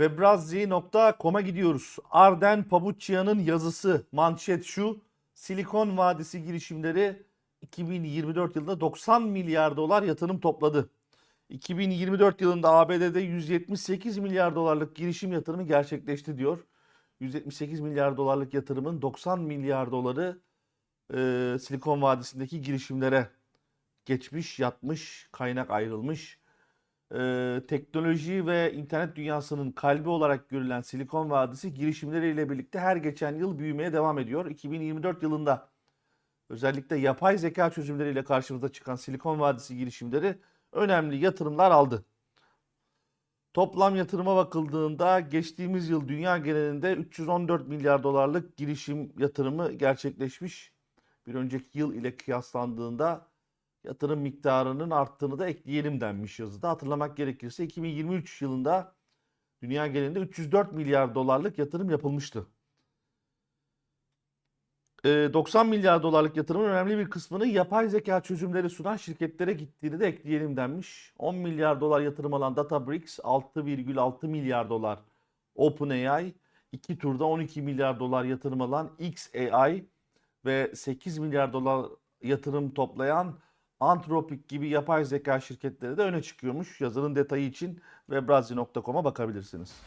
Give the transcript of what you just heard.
Webrazzi.com'a gidiyoruz. Arden Pabuccia'nın yazısı, manşet şu. Silikon Vadisi girişimleri 2024 yılında 90 milyar dolar yatırım topladı. 2024 yılında ABD'de 178 milyar dolarlık girişim yatırımı gerçekleşti diyor. 178 milyar dolarlık yatırımın 90 milyar doları e, Silikon Vadisi'ndeki girişimlere geçmiş, yatmış, kaynak ayrılmış. Ee, teknoloji ve internet dünyasının kalbi olarak görülen Silikon Vadisi girişimleriyle birlikte her geçen yıl büyümeye devam ediyor. 2024 yılında özellikle yapay zeka çözümleriyle karşımıza çıkan Silikon Vadisi girişimleri önemli yatırımlar aldı. Toplam yatırıma bakıldığında geçtiğimiz yıl dünya genelinde 314 milyar dolarlık girişim yatırımı gerçekleşmiş. Bir önceki yıl ile kıyaslandığında yatırım miktarının arttığını da ekleyelim denmiş yazıda. Hatırlamak gerekirse 2023 yılında dünya genelinde 304 milyar dolarlık yatırım yapılmıştı. Ee, 90 milyar dolarlık yatırımın önemli bir kısmının yapay zeka çözümleri sunan şirketlere gittiğini de ekleyelim denmiş. 10 milyar dolar yatırım alan Databricks 6,6 milyar dolar OpenAI, iki turda 12 milyar dolar yatırım alan XAI ve 8 milyar dolar yatırım toplayan Anthropic gibi yapay zeka şirketleri de öne çıkıyormuş. Yazının detayı için webrazzi.com'a bakabilirsiniz.